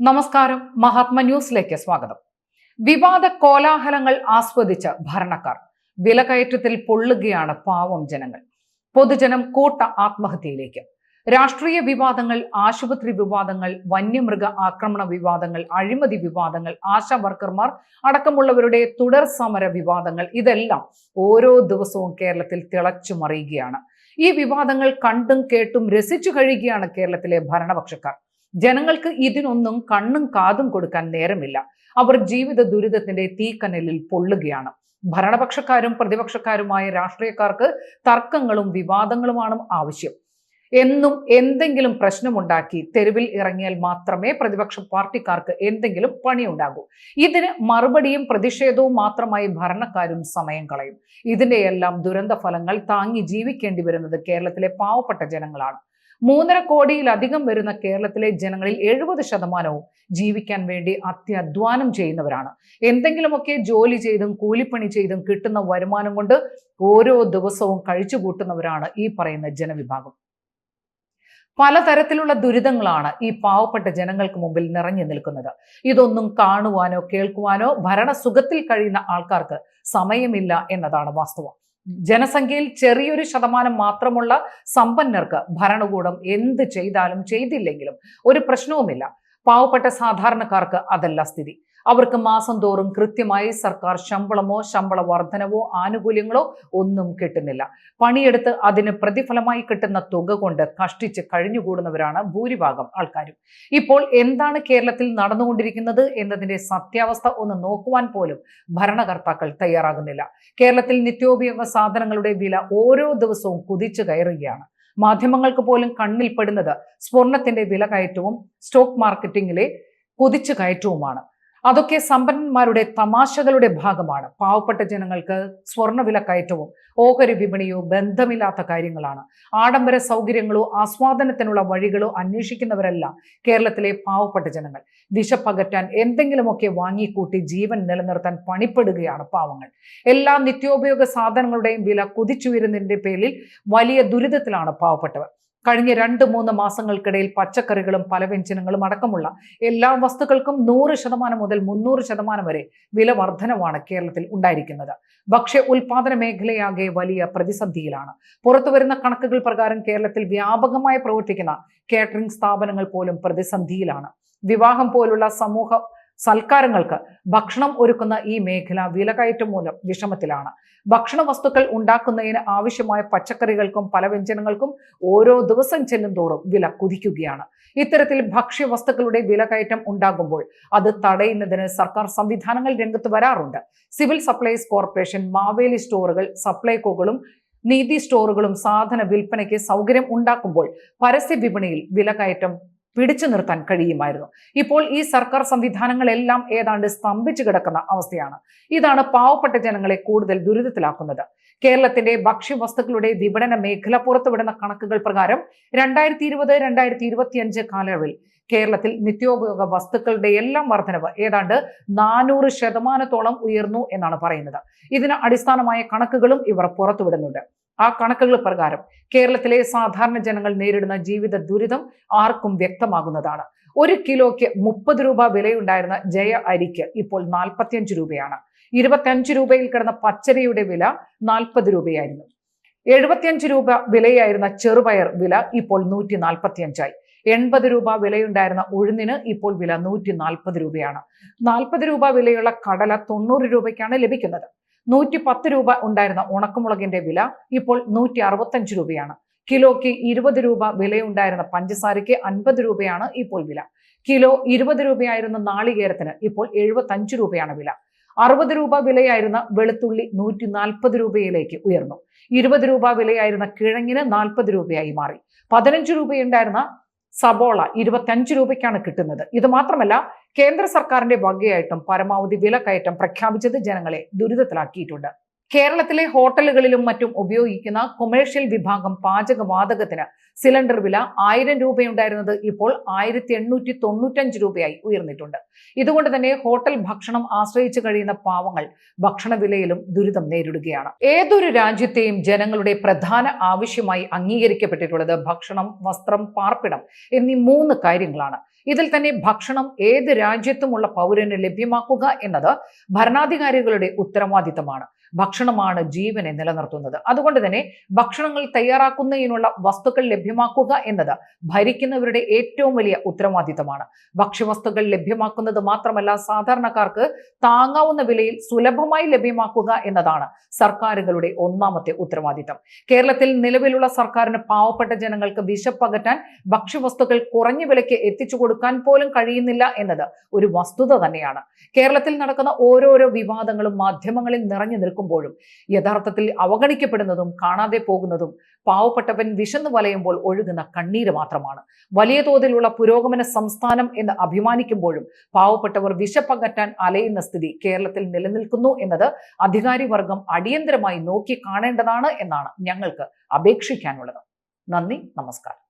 നമസ്കാരം. മഹാത്മ ന്യൂസിലേക്ക് സ്വാഗതം. വിവാദ കോലാഹലങ്ങൾ ആസ്വദിച്ച ഭരണക്കാർ. വിലകയറ്റത്തിൽ പൊള്ളുകയാണ് പാവം ജനങ്ങൾ. പൊതുജനം കൂട്ട ആത്മഹത്യയിലേക്ക്. രാഷ്ട്രീയ വിവാദങ്ങൾ ആശുപത്രി വിവാദങ്ങൾ വന്യമൃഗ ആക്രമണ വിവാദങ്ങൾ അഴിമതി വിവാദങ്ങൾ ആശാ വർക്കർമാർ അടക്കമുള്ളവരുടെ തുടർ സമര വിവാദങ്ങൾ ഇതെല്ലാം ഓരോ ദിവസവും കേരളത്തിൽ തിളച്ചു മറിയുകയാണ് ഈ വിവാദങ്ങൾ കണ്ടും കേട്ടും രസിച്ചു കഴിയുകയാണ് കേരളത്തിലെ ഭരണപക്ഷക്കാർ. ജനങ്ങൾക്ക് ഇതിനൊന്നും കണ്ണും കാതും കൊടുക്കാൻ നേരമില്ല. അവർ ജീവിത ദുരിതത്തിന്റെ തീക്കനലിൽ പൊള്ളുകയാണ്. ഭരണപക്ഷക്കാരും പ്രതിപക്ഷക്കാരുമായ രാഷ്ട്രീയക്കാർക്ക് തർക്കങ്ങളും വിവാദങ്ങളുമാണ് ആവശ്യം. എന്നും എന്തെങ്കിലും പ്രശ്നമുണ്ടാക്കി തെരുവിൽ ഇറങ്ങിയാൽ മാത്രമേ പ്രതിപക്ഷ പാർട്ടിക്കാർക്ക് എന്തെങ്കിലും പണിയുണ്ടാകൂ. ഇതിന് മറുപടിയും പ്രതിഷേധവും മാത്രമായി ഭരണക്കാരും സമയം കളയും. ഇതിന്റെയെല്ലാം ദുരന്ത ഫലങ്ങൾ താങ്ങി ജീവിക്കേണ്ടി വരുന്നത് കേരളത്തിലെ പാവപ്പെട്ട ജനങ്ങളാണ്. മൂന്നര കോടിയിലധികം വരുന്ന കേരളത്തിലെ ജനങ്ങളിൽ എഴുപത് ശതമാനവും ജീവിക്കാൻ വേണ്ടി അത്യധ്വാനം ചെയ്യുന്നവരാണ്. എന്തെങ്കിലുമൊക്കെ ജോലി ചെയ്തും കൂലിപ്പണി ചെയ്തും കിട്ടുന്ന വരുമാനം കൊണ്ട് ഓരോ ദിവസവും കഴിച്ചു കൂട്ടുന്നവരാണ് ഈ പറയുന്ന ജനവിഭാഗം. പലതരത്തിലുള്ള ദുരിതങ്ങളാണ് ഈ പാവപ്പെട്ട ജനങ്ങൾക്ക് മുമ്പിൽ നിറഞ്ഞു നിൽക്കുന്നത്. ഇതൊന്നും കാണുവാനോ കേൾക്കുവാനോ ഭരണസുഖത്തിൽ കഴിയുന്ന ആൾക്കാർക്ക് സമയമില്ല എന്നതാണ് വാസ്തവം. ജനസംഖ്യയിൽ ചെറിയൊരു ശതമാനം മാത്രമുള്ള സമ്പന്നർക്ക് ഭരണകൂടം എന്ത് ചെയ്താലും ചെയ്തില്ലെങ്കിലും ഒരു പ്രശ്നവുമില്ല. പാവപ്പെട്ട സാധാരണക്കാർക്ക് അതല്ല സ്ഥിതി. അവർക്ക് മാസം തോറും കൃത്യമായി സർക്കാർ ശമ്പളമോ ശമ്പള വർധനവോ ആനുകൂല്യങ്ങളോ ഒന്നും കിട്ടുന്നില്ല. പണിയെടുത്ത് അതിന് പ്രതിഫലമായി കിട്ടുന്ന തുക കൊണ്ട് കഷ്ടിച്ച് കഴിഞ്ഞുകൂടുന്നവരാണ് ഭൂരിഭാഗം ആൾക്കാരും. ഇപ്പോൾ എന്താണ് കേരളത്തിൽ നടന്നുകൊണ്ടിരിക്കുന്നത് എന്നതിന്റെ സത്യാവസ്ഥ ഒന്ന് നോക്കുവാൻ പോലും ഭരണകർത്താക്കൾ തയ്യാറാകുന്നില്ല. കേരളത്തിൽ നിത്യോപയോഗ സാധനങ്ങളുടെ വില ഓരോ ദിവസവും കുതിച്ചു കയറുകയാണ്. മാധ്യമങ്ങൾക്ക് പോലും കണ്ണിൽപ്പെടുന്നത് സ്വർണത്തിന്റെ വില കയറ്റവും സ്റ്റോക്ക് മാർക്കറ്റിംഗിലെ കുതിച്ചു കയറ്റവുമാണ്. അതൊക്കെ സമ്പന്നന്മാരുടെ തമാശകളുടെ ഭാഗമാണ്. പാവപ്പെട്ട ജനങ്ങൾക്ക് സ്വർണവില കയറ്റവും ഓഹരി വിപണിയോ ബന്ധമില്ലാത്ത കാര്യങ്ങളാണ്. ആഡംബര സൗകര്യങ്ങളോ ആസ്വാദനത്തിനുള്ള വഴികളോ അന്വേഷിക്കുന്നവരല്ല കേരളത്തിലെ പാവപ്പെട്ട ജനങ്ങൾ. വിശപ്പകറ്റാൻ എന്തെങ്കിലുമൊക്കെ വാങ്ങിക്കൂട്ടി ജീവൻ നിലനിർത്താൻ പണിപ്പെടുകയാണ് പാവങ്ങൾ. എല്ലാ നിത്യോപയോഗ സാധനങ്ങളുടെയും വില കുതിച്ചുയരുന്നതിന്റെ പേരിൽ വലിയ ദുരിതത്തിലാണ് പാവപ്പെട്ടവർ. കഴിഞ്ഞ രണ്ട് മൂന്ന് മാസങ്ങൾക്കിടയിൽ പച്ചക്കറികളും പലവ്യഞ്ജനങ്ങളും അടക്കമുള്ള എല്ലാ വസ്തുക്കൾക്കും നൂറ് ശതമാനം മുതൽ മുന്നൂറ് ശതമാനം വരെ വില വർധനവാണ് കേരളത്തിൽ ഉണ്ടായിരിക്കുന്നത്. ഭക്ഷ്യ ഉൽപാദന മേഖലയാകെ വലിയ പ്രതിസന്ധിയിലാണ്. പുറത്തുവരുന്ന കണക്കുകൾ പ്രകാരം കേരളത്തിൽ വ്യാപകമായി പ്രവർത്തിക്കുന്ന കേറ്ററിംഗ് സ്ഥാപനങ്ങൾ പോലും പ്രതിസന്ധിയിലാണ്. വിവാഹം പോലുള്ള സമൂഹ സൽക്കാരങ്ങൾക്ക് ഭക്ഷണം ഒരുക്കുന്ന ഈ മേഖല വിലകയറ്റം മൂലം വിഷമത്തിലാണ്. ഭക്ഷണ വസ്തുക്കൾ ഉണ്ടാക്കുന്നതിന് ആവശ്യമായ പച്ചക്കറികൾക്കും പലവ്യഞ്ജനങ്ങൾക്കും ഓരോ ദിവസം ചെല്ലും തോറും വില കുതിക്കുകയാണ്. ഇത്തരത്തിൽ ഭക്ഷ്യവസ്തുക്കളുടെ വിലകയറ്റം ഉണ്ടാകുമ്പോൾ അത് തടയുന്നതിന് സർക്കാർ സംവിധാനങ്ങൾ രംഗത്ത് വരാറുണ്ട്. സിവിൽ സപ്ലൈസ് കോർപ്പറേഷൻ മാവേലി സ്റ്റോറുകൾ സപ്ലൈകോകളും നീതി സ്റ്റോറുകളും സാധന വിൽപ്പനയ്ക്ക് സൗകര്യം ഉണ്ടാക്കുമ്പോൾ പരസ്യ വിപണിയിൽ വിലകയറ്റം പിടിച്ചു നിർത്താൻ കഴിയുമായിരുന്നു. ഇപ്പോൾ ഈ സർക്കാർ സംവിധാനങ്ങളെല്ലാം ഏതാണ്ട് സ്തംഭിച്ചു കിടക്കുന്ന അവസ്ഥയാണ്. ഇതാണ് പാവപ്പെട്ട ജനങ്ങളെ കൂടുതൽ ദുരിതത്തിലാക്കുന്നത്. കേരളത്തിന്റെ ഭക്ഷ്യവസ്തുക്കളുടെ വിപണന മേഖല പുറത്തുവിടുന്ന കണക്കുകൾ പ്രകാരം രണ്ടായിരത്തി ഇരുപത് രണ്ടായിരത്തി ഇരുപത്തിയഞ്ച് കാലയളവിൽ കേരളത്തിൽ നിത്യോപയോഗ വസ്തുക്കളുടെ എല്ലാം വർധനവ് ഏതാണ്ട് നാനൂറ് ശതമാനത്തോളം ഉയർന്നു എന്നാണ് പറയുന്നത്. ഇതിന് അടിസ്ഥാനമായ കണക്കുകളും ഇവർ പുറത്തുവിടുന്നുണ്ട്. ആ കണക്കുകൾ പ്രകാരം കേരളത്തിലെ സാധാരണ ജനങ്ങൾ നേരിടുന്ന ജീവിത ദുരിതം ആർക്കും വ്യക്തമാകുന്നതാണ്. ഒരു കിലോയ്ക്ക് മുപ്പത് രൂപ വിലയുണ്ടായിരുന്ന ജയ അരിക്ക് ഇപ്പോൾ നാൽപ്പത്തിയഞ്ച് രൂപയാണ്. ഇരുപത്തിയഞ്ച് രൂപയിൽ കിടന്ന പച്ചരിയുടെ വില നാൽപ്പത് രൂപയായിരുന്നു. എഴുപത്തിയഞ്ച് രൂപ വിലയായിരുന്ന ചെറുപയർ വില ഇപ്പോൾ നൂറ്റി നാൽപ്പത്തിയഞ്ചായി എൺപത് രൂപ വിലയുണ്ടായിരുന്ന ഉഴുന്നിന് ഇപ്പോൾ വില നൂറ്റി നാൽപ്പത് രൂപയാണ്. നാൽപ്പത് രൂപ വിലയുള്ള കടല തൊണ്ണൂറ് രൂപയ്ക്കാണ് ലഭിക്കുന്നത്. നൂറ്റി പത്ത് രൂപ ഉണ്ടായിരുന്ന ഉണക്കമുളകിന്റെ വില ഇപ്പോൾ നൂറ്റി അറുപത്തഞ്ച് രൂപയാണ്. കിലോയ്ക്ക് ഇരുപത് രൂപ വിലയുണ്ടായിരുന്ന പഞ്ചസാരയ്ക്ക് അൻപത് രൂപയാണ് ഇപ്പോൾ വില. കിലോ ഇരുപത് രൂപയായിരുന്ന നാളികേരത്തിന് ഇപ്പോൾ എഴുപത്തഞ്ച് രൂപയാണ് വില. അറുപത് രൂപ വിലയായിരുന്ന വെളുത്തുള്ളി നൂറ്റി നാൽപ്പത് രൂപയിലേക്ക് ഉയർന്നു. ഇരുപത് രൂപ വിലയായിരുന്ന കിഴങ്ങിന് നാൽപ്പത് രൂപയായി മാറി. പതിനഞ്ച് രൂപയുണ്ടായിരുന്ന സബോള ഇരുപത്തഞ്ച് രൂപയ്ക്കാണ് കിട്ടുന്നത്. ഇത് മാത്രമല്ല കേന്ദ്ര സർക്കാരിന്റെ വകയായിട്ടും പരമാവധി വില കയറ്റം പ്രഖ്യാപിച്ചത് ജനങ്ങളെ ദുരിതത്തിലാക്കിയിട്ടുണ്ട്. കേരളത്തിലെ ഹോട്ടലുകളിലും മറ്റും ഉപയോഗിക്കുന്ന കൊമേഴ്ഷ്യൽ വിഭാഗം പാചകവാതകത്തിന് സിലിണ്ടർ വില ആയിരം രൂപയുണ്ടായിരുന്നത് ഇപ്പോൾ ആയിരത്തി എണ്ണൂറ്റി തൊണ്ണൂറ്റഞ്ച് രൂപയായി ഉയർന്നിട്ടുണ്ട്. ഇതുകൊണ്ട് തന്നെ ഹോട്ടൽ ഭക്ഷണം ആശ്രയിച്ചു കഴിയുന്ന പാവങ്ങൾ ഭക്ഷണ വിലയിലും ദുരിതം നേരിടുകയാണ്. ഏതൊരു രാജ്യത്തെയും ജനങ്ങളുടെ പ്രധാന ആവശ്യമായി അംഗീകരിക്കപ്പെട്ടിട്ടുള്ളത് ഭക്ഷണം വസ്ത്രം പാർപ്പിടം എന്നീ മൂന്ന് കാര്യങ്ങളാണ്. ഇതിൽ തന്നെ ഭക്ഷണം ഏത് രാജ്യത്തുമുള്ള പൗരന് ലഭ്യമാക്കുക എന്നത് ഭരണാധികാരികളുടെ ഉത്തരവാദിത്തമാണ്. ഭക്ഷണമാണ് ജീവനെ നിലനിർത്തുന്നത്. അതുകൊണ്ട് തന്നെ ഭക്ഷണങ്ങൾ തയ്യാറാക്കുന്നതിനുള്ള വസ്തുക്കൾ ലഭ്യമാക്കുക എന്നത് ഭരിക്കുന്നവരുടെ ഏറ്റവും വലിയ ഉത്തരവാദിത്തമാണ്. ഭക്ഷ്യവസ്തുക്കൾ ലഭ്യമാക്കുന്നത് മാത്രമല്ല സാധാരണക്കാർക്ക് താങ്ങാവുന്ന വിലയിൽ സുലഭമായി ലഭ്യമാക്കുക എന്നതാണ് സർക്കാരുകളുടെ ഒന്നാമത്തെ ഉത്തരവാദിത്തം. കേരളത്തിൽ നിലവിലുള്ള സർക്കാരിന് പാവപ്പെട്ട ജനങ്ങൾക്ക് വിശപ്പകറ്റാൻ ഭക്ഷ്യവസ്തുക്കൾ കുറഞ്ഞ വിലയ്ക്ക് എത്തിച്ചു കൊടുക്കാൻ പോലും കഴിയുന്നില്ല എന്നത് ഒരു വസ്തുത തന്നെയാണ്. കേരളത്തിൽ നടക്കുന്ന ഓരോരോ വിവാദങ്ങളും മാധ്യമങ്ങളിൽ നിറഞ്ഞു നിൽക്കുമ്പോഴും യഥാർത്ഥത്തിൽ അവഗണിക്കപ്പെടുന്നതും കാണാതെ പോകുന്നതും പാവപ്പെട്ടവൻ വിശന്നു വലയുമ്പോൾ ഒഴുകുന്ന കണ്ണീര് മാത്രമാണ്. വലിയ തോതിലുള്ള പുരോഗമന സംസ്ഥാനം എന്ന് അഭിമാനിക്കുമ്പോഴും പാവപ്പെട്ടവർ വിശപ്പകറ്റാൻ അലയുന്ന സ്ഥിതി കേരളത്തിൽ നിലനിൽക്കുന്നു എന്നത് അധികാരി വർഗം അടിയന്തരമായി നോക്കി കാണേണ്ടതാണ് എന്നാണ് ഞങ്ങൾക്ക് അപേക്ഷിക്കാനുള്ളത്. നന്ദി നമസ്കാരം.